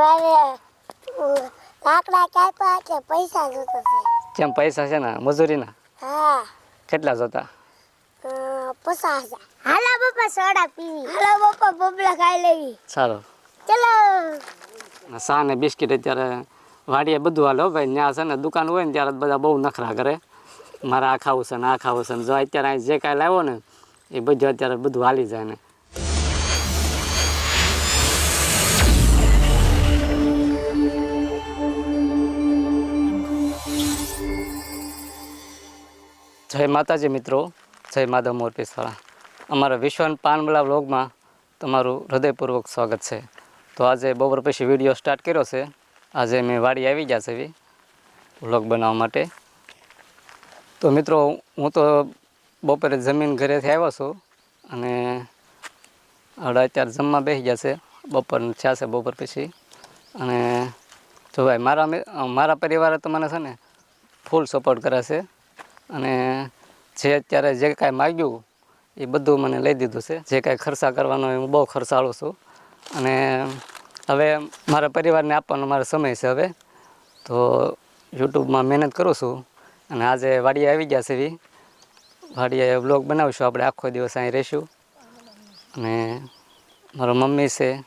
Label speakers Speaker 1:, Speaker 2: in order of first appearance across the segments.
Speaker 1: મારે લાકડા કાપ્યા પૈસા જોતો છે
Speaker 2: કેમ પૈસા છે ને મજૂરીના?
Speaker 1: હા.
Speaker 2: કેટલા જોતા?
Speaker 1: પચાસ હજાર. હાલા પપ્પા સોડા પીવી. હાલા બબલા ખાઈ લેવી.
Speaker 2: સારું
Speaker 1: ચલો.
Speaker 2: સા ને બિસ્કિટ અત્યારે વાડીએ બધું હાલો ભાઈ. ત્યાં છે ને દુકાન હોય ને ત્યારે બધા બહુ નખરા કરે. મારે આ ખાવું છે ને આ ખાવું છે ને. જો અત્યારે અહીં જે કાંઈ લાવ્યો ને એ બધું અત્યારે બધું હાલી જાય ને. જય માતાજી મિત્રો, જય માધવ મોરપીસવાળા. અમારા વિશ્વન પાનમલા વ્લોગમાં તમારું હૃદયપૂર્વક સ્વાગત છે. તો આજે બપોર પછી વીડિયો સ્ટાર્ટ કર્યો છે. આજે મેં વાડી આવી ગયા છે એવી, વ્લોગ બનાવવા માટે. તો મિત્રો, હું તો બપોરે જમીન ઘરેથી આવ્યો છું અને હવે અત્યારે જમવા બેસી ગયા છે. બપોર થયા છે બપોર પછી. અને જો ભાઈ, મારા મારા પરિવારે તો મને છે ને, ફૂલ સપોર્ટ કરે છે. અને જે અત્યારે જે કાંઈ માગ્યું, એ બધું મને લઈ દીધું છે. જે કાંઈ ખર્ચા કરવાનો હોય, હું બહુ ખર્ચાળું છું. અને હવે મારા પરિવારને આપવાનો મારો સમય છે હવે. તો યુટ્યુબમાં મહેનત કરું છું. અને આજે વાડીએ આવી ગયા છે એવી વાડીએ બ્લોગ બનાવીશું આપણે, આખો દિવસ અહીં રહીશું. અને મારો મમ્મી છે,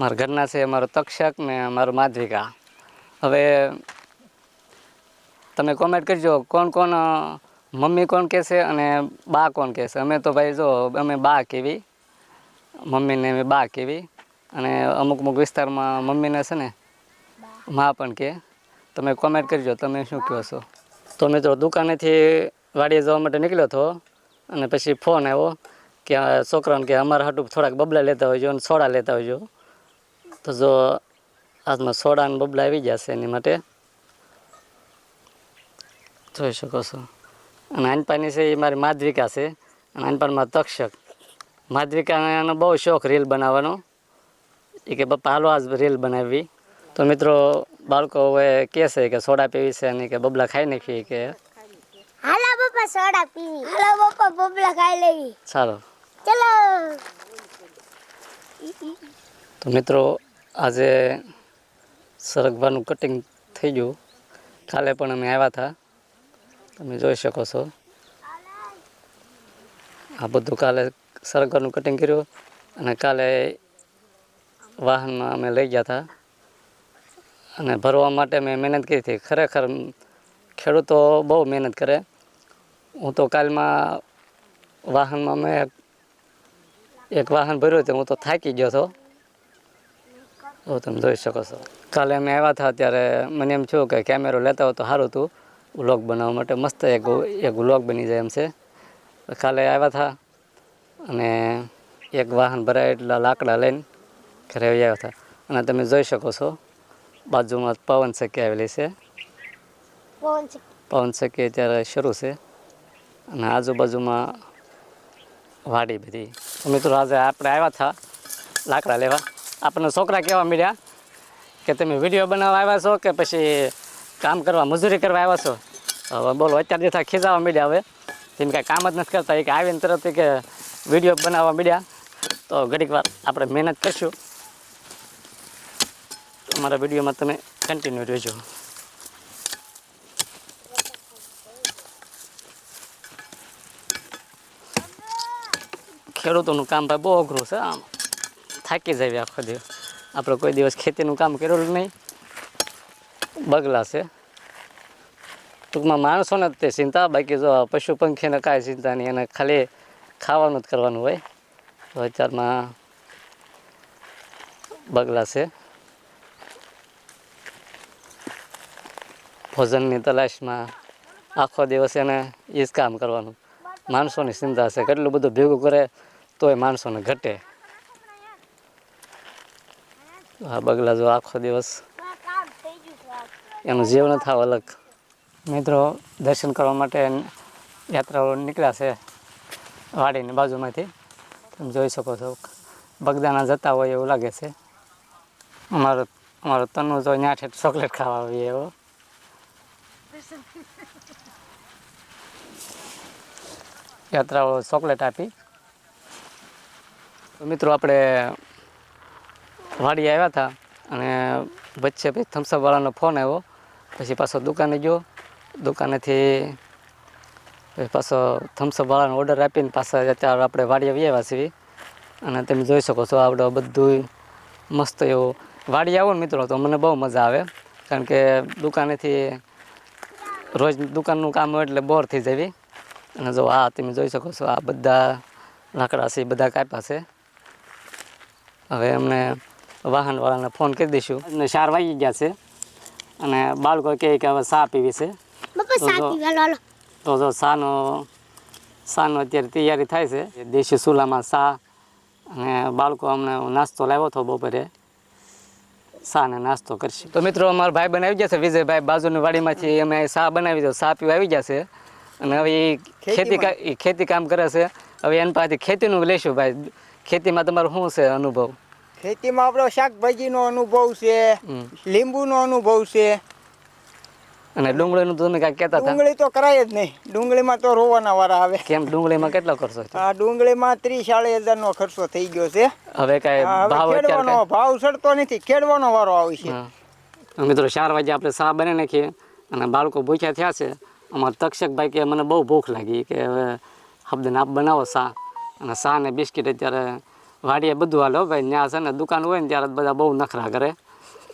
Speaker 2: મારા ઘરના છે, મારો તક્ષક ને મારું માધવિકા. હવે તમે કોમેન્ટ કરજો, કોણ કોણ મમ્મી કોણ કહેશે અને બા કોણ કહેશે અમે તો ભાઈ જો, અમે બા કેવી, મમ્મીને અમે બા કેવી અને અમુક અમુક વિસ્તારમાં મમ્મીને છે ને, મા પણ કહે તમે કોમેન્ટ કરજો, તમે શું કહો છો? તો મિત્રો દુકાનેથી વાડીએ જવા માટે નીકળ્યો હતો અને પછી ફોન આવ્યો કે છોકરાને કે અમારા હાટું થોડાક બબલા લેતા હોજો અને સોડા લેતા હોજો તો જો આજમાં સોડા અને બબલા આવી છે એની માટે. જોઈ શકો છો અને આનપાની છે એ મારી માધવિકા છે અને આનપાનમાં તક્ષક માધવિકાને એનો બહુ શોખ રીલ બનાવવાનો એ કે પપ્પા હાલો આજ રીલ બનાવવી તો મિત્રો બાળકો હવે કહે છે કે સોડા પીવી છે અને કે બબલા ખાઈ નાખી કે
Speaker 1: હાલા પપ્પા સોડા પીવી હાલા પપ્પા બબલા ખાઈ લેવી
Speaker 2: ચાલો
Speaker 1: ચલો
Speaker 2: તો મિત્રો આજે સરગવાનું કટિંગ થઈ ગયું કાલે પણ અમે આવ્યા હતા તમે જોઈ શકો છો. આ બધું કાલે સરગરનું કટિંગ કર્યું અને કાલે વાહનમાં અમે લઈ ગયા હતા. અને ભરવા માટે મેં મહેનત કરી હતી. ખરેખર ખેડૂતો બહુ મહેનત કરે. હું તો કાલમાં વાહનમાં મેં એક વાહન ભર્યું હતું. હું તો થાકી ગયો હતો. તો તમે જોઈ શકો છો. કાલે અમે આવ્યા હતા ત્યારે મને એમ થયું કે કેમેરો લેતા હોય તો સારું હતું. વ્લોગ બનાવવા માટે મસ્ત એક એક વ્લોગ બની જાય એમ છે. કાલે આવ્યા હતા અને એક વાહન ભરાય એટલા લાકડા લઈને ઘરે આવ્યા હતા અને તમે જોઈ શકો છો બાજુમાં પવન ચક્કી આવેલી છે. પવન ચક્કી અત્યારે શરૂ છે. અને આજુબાજુમાં વાડી બધી. તો મિત્રો આજે આપણે આવ્યા હતા લાકડા લેવા. આપણને છોકરા કહેવા મળ્યા કે તમે વીડિયો બનાવવા આવ્યા છો કે પછી કામ કરવા, મજૂરી કરવા આવ્યા છો? હવે બોલો, અત્યારે થાય ખીજાવા મળ્યા હવે. તેમ કાંઈ કામ જ નથી કરતા એ કે આવીને તરત કે વીડિયો બનાવવા મળ્યા. તો ઘડીક વાર આપણે મહેનત કરશું. અમારા વિડીયોમાં તમે કન્ટિન્યુ રહેજો. ખેડૂતોનું કામ ભાઈ બહુ અઘરું છે, આમ થાકી જાય આખો દિવસ. આપણે કોઈ દિવસ ખેતીનું કામ કરેલું નહીં. બગલા છે. ટૂંકમાં માણસોને જ તે ચિંતા, બાકી જો પશુ પંખીને કાંઈ ચિંતા નહીં, એને ખાલી ખાવાનું જ કરવાનું હોય. તો અત્યારમાં બગલા છે. ભોજનની તલાશમાં આખો દિવસ એને એ જ કામ કરવાનું. માણસોની ચિંતા છે, કેટલું બધું ભેગું કરે તોય માણસોને ઘટે. આ બગલા જો આખો દિવસ એનું જીવન થાવ અલગ. મિત્રો, દર્શન કરવા માટે યાત્રાઓ નીકળ્યા છે વાડીની બાજુમાંથી. તમે જોઈ શકો છો બગદાના જતા હોય એવું લાગે છે. અમારો અમારો તનુ જો ન્યાઠે ચોકલેટ ખાવા આવીએ એવો. યાત્રાઓ ચોકલેટ આપી. મિત્રો, આપણે વાડી આવ્યા હતા અને વચ્ચે પછી થમસપવાળાનો ફોન આવ્યો. પછી પાછો દુકાને ગયો. દુકાનેથી, પછી થમ્સઅપવાળાનો ઓર્ડર આપીને પાછા અત્યારે આપણે વાડીએ આવ્યા છીએ. અને તમે જોઈ શકો છો આપણે બધું મસ્ત એવું વાડી આવો ને મિત્રો, તો મને બહુ મજા આવે. કારણ કે દુકાનેથી રોજ દુકાનનું કામ હોય એટલે બોર થઈ જવી. અને જો આ તમે જોઈ શકો છો, આ બધા લાકડા છે બધા કાપ્યા છે. હવે અમને વાહનવાળાને ફોન કરી દઈશું. અને ચાર વાગી ગયા છે. અને બાળકો કહે કે હવે સા પીવી છે. તો જો- સાનો શાનો અત્યારે તૈયારી થાય છે. દેશી ચૂલામાં સા અને બાળકો અમને નાસ્તો લાવ્યો હતો બપોરે. સાને નાસ્તો કરશે. તો મિત્રો અમારા ભાઈ બનાવી જશે વિજયભાઈ બાજુની વાડીમાંથી. અમે સા બનાવી દો સા પીવા આવી જશે છે. અને હવે એ ખેતી ખેતી કામ કરે છે. હવે એના પાસેથી ખેતીનું લેશું ભાઈ. ખેતીમાં તમારો શું છે અનુભવ?
Speaker 3: ખેતીમાં આપણો શાકભાજીનો અનુભવ છે લીંબુનો અનુભવ છે.
Speaker 2: અને ડુંગળીનું તો તમે કાંઈ કહેતા હતા?
Speaker 3: ડુંગળી તો કરાય જ નહીં. ડુંગળીમાં તો રોવાના વાળા આવે.
Speaker 2: કેમ? ડુંગળીમાં કેટલો ખર્ચો
Speaker 3: આ ડુંગળીમાં ત્રીસ ચાળીસ હજારનો ખર્ચો થઈ ગયો છે.
Speaker 2: હવે કાંઈ ભાવ
Speaker 3: ખેડવાનો ભાવ ચડતો નથી. ખેડવાનો વારો આવે છે.
Speaker 2: મિત્રો ચાર વાગે આપણે સા બની નાખીએ અને બાળકો ભૂખ્યા થયા છે. અમારા તક્ષકભાઈ કે મને બહુ ભૂખ લાગી કે હવે હબદન આપ બનાવો સા. અને સા ને બિસ્કિટ અત્યારે વાડીએ બધું હાલો ભાઈ. ત્યાં છે ને દુકાન હોય ને ત્યારે જ બધા બહુ નખરા કરે.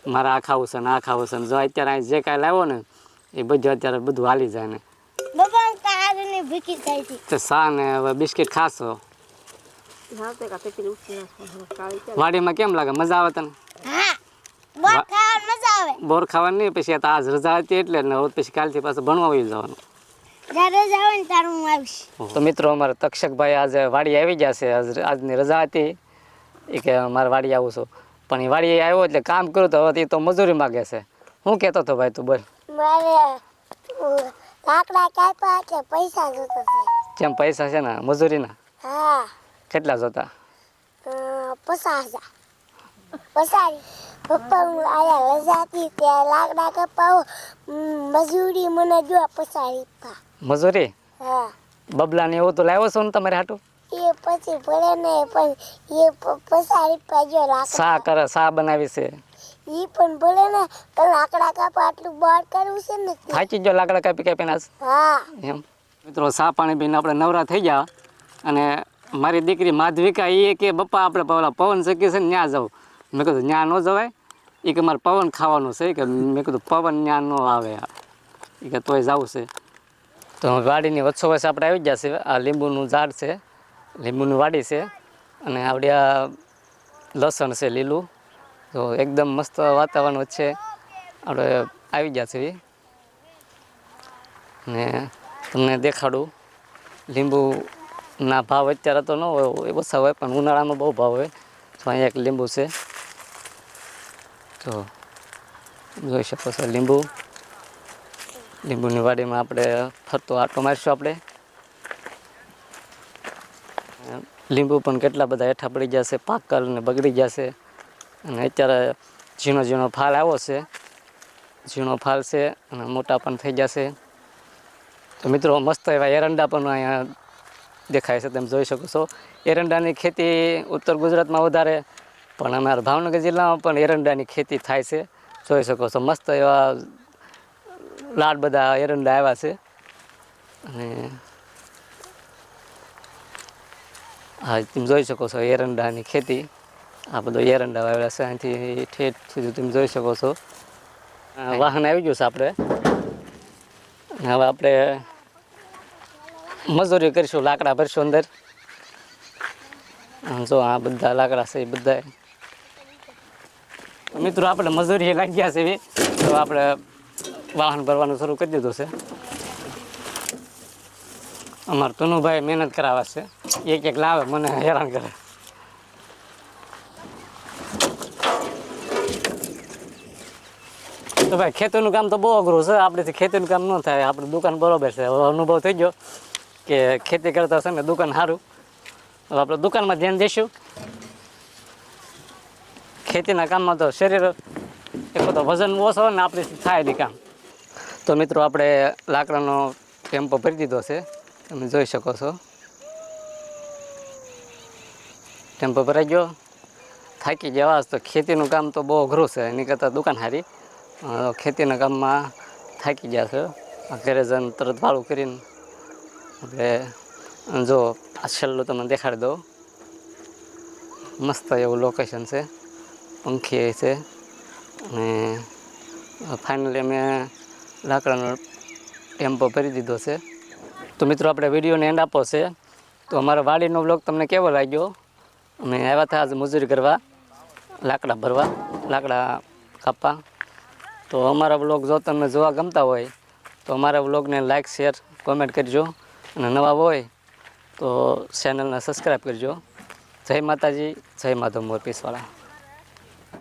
Speaker 2: મારા આ ખાવું છે ને આ ખાવું છે ને. જો અત્યારે અહીં જે કાંઈ લાવ્યો ને એ બધું અત્યારે બધું હાલી જાય ને.
Speaker 1: શા
Speaker 2: તે ને હવે બિસ્કિટ ખાશો. વાડીમાં કેમ લાગે? મજા આવે તને?
Speaker 1: બોર ખાવાની મજા આવે.
Speaker 2: બોર ખાવાની નહીં પછી આજ રજા હતી એટલે ને પછી કાલથી પાછું ભણવા આવી જવાનું. તો મિત્રો અમારે તક્ષકભાઈ આજે વાડી આવી ગયા છે. આજની રજા હતી. એ કે મારે વાડી આવું છું. પણ એ વાડી આવ્યો એટલે કામ કરું તો હવે એ તો મજૂરી માગે છે. હું કહેતો હતો ભાઈ તું બોલ. કેમ પૈસા છે. ને મજૂરીના.
Speaker 1: હા.
Speaker 2: કેટલા જોતા?
Speaker 1: પપ્પા હું આયા રજા હતી ત્યાં લાકડા કપાવો મજૂરી મને જો પસારી પા
Speaker 2: મજૂરી?
Speaker 1: હા.
Speaker 2: બબલા ને એવું તો લાવ્યો છો ને તમારે હાટું?
Speaker 1: એ પછી ભલે ને પણ એ પસારી પાજો લાકડા.
Speaker 2: શા કરે સા બનાવી છે?
Speaker 1: ઈ પણ ભલે ને તો લાકડા કાપા આટલું બહાર કરવું છે ને
Speaker 2: હાચી જો લાકડા કાપી કાપી આજ.
Speaker 1: હા.
Speaker 2: એમ. મિત્રો સા પાણી પીને આપણે નવરા થઈ ગયા. અને મારી દીકરી માધવિકા એ કે બપ્પા આપણે પેલા પવન શકી છે ને ત્યાં જવું મેં કીધું ત્યાં ન જવાય? એ કે મારે પવન ખાવાનું છે. કે મેં કીધું પવન ત્યાં ન આવે. એ કે તોય જવું છે. તો વાડીની વચ્ચો વચ્ચે આપણે આવી ગયા છે આ લીંબુનું ઝાડ છે, લીંબુની વાડી છે અને આપણે આ લસણ છે લીલું. તો એકદમ મસ્ત વાતાવરણ વચ્ચે આપણે આવી ગયા છે ને તમને દેખાડું, લીંબુના ભાવ અત્યારે તો ન હોય, એ ઓછા હોય, પણ ઉનાળામાં બહુ ભાવ હોય. તો અહીંયા એક લીંબુ છે. તો જોઈ શકો છો લીંબુ. લીંબુની વાડીમાં આપણે ફરતો આટો મારીશું આપણે. લીંબુ પણ કેટલા બધા હેઠા પડી જશે, પાકલ ને બગડી જશે. અને અત્યારે ઝીણો ઝીણો ફાલ આવ્યો છે. ઝીણો ફાલ છે અને મોટા પણ થઈ જશે. તો મિત્રો, મસ્ત એવા એરંડા પણ અહીંયા દેખાય છે, તમે જોઈ શકો છો. એરંડાની ખેતી ઉત્તર ગુજરાતમાં વધારે, પણ અમારા ભાવનગર જિલ્લામાં પણ એરંડાની ખેતી થાય છે. જોઈ શકો છો, મસ્ત એવા લાડ બધા એરંડા આવ્યા છે. અને હા, તમે જોઈ શકો છો એરંડાની ખેતી. આ બધો એરંડા વાવેલા છે. અહીંથી ઠેઠ સુધી તમે જોઈ શકો છો. વાહન આવી ગયું છે આપણે. હવે આપણે મજૂરી કરીશું, લાકડા ભરશું અંદર. જો આ બધા લાકડા છે એ બધા મિત્રો, આપણે મજૂરી લાગ્યા છે. તો આપણે વાહન ભરવાનું શરૂ કરી દીધું છે. અમારે તનુભાઈ મહેનત કરાવે છે. એક એક લાવે, મને હેરાન કરે. તો ભાઈ, ખેતીનું કામ તો બહુ અઘરું છે. આપણેથી ખેતીનું કામ ન થાય. આપણે દુકાન બરોબર છે. અનુભવ થઈ ગયો કે ખેતી કરતા છે ને દુકાન સારું હવે આપણે દુકાનમાં ધ્યાન દઈશું ખેતીના કામમાં તો શરીર એક તો વજન ઓછો ને આપણે થાય નહીં કામ. તો મિત્રો, આપણે લાકડાનો ટેમ્પો ભરી દીધો છે. તમે જોઈ શકો છો. ટેમ્પો ભરાઈ ગયો. થાકી જવા તો ખેતીનું કામ તો બહુ અઘરું છે. એની કરતાં દુકાન હારી. ખેતીના કામમાં થાકી ગયા છે. ઘરે જઈને તરત ભાડું કરીને એટલે જો, આ છેલ્લું તમને દેખાડી દઉં. મસ્ત એવું લોકેશન છે. પંખી છે. અને ફાઇનલી અમે લાકડાનો ટેમ્પો ભરી દીધો છે. તો મિત્રો, આપણે વિડીયોને એન્ડ આપો છે. તો અમારા વાડીનો બ્લોગ તમને કેવો લાગ્યો? અમે આવ્યા હતા આજે મજૂરી કરવા, લાકડા ભરવા, લાકડા કાપવા. તો અમારા બ્લોગ જો તમને જોવા ગમતા હોય, તો અમારા બ્લોગને લાઇક શેર કોમેન્ટ કરજો. અને નવા હોય, તો ચેનલને સબસ્ક્રાઈબ કરજો. જય માતાજી, જય માધવ મોર પીસવાળા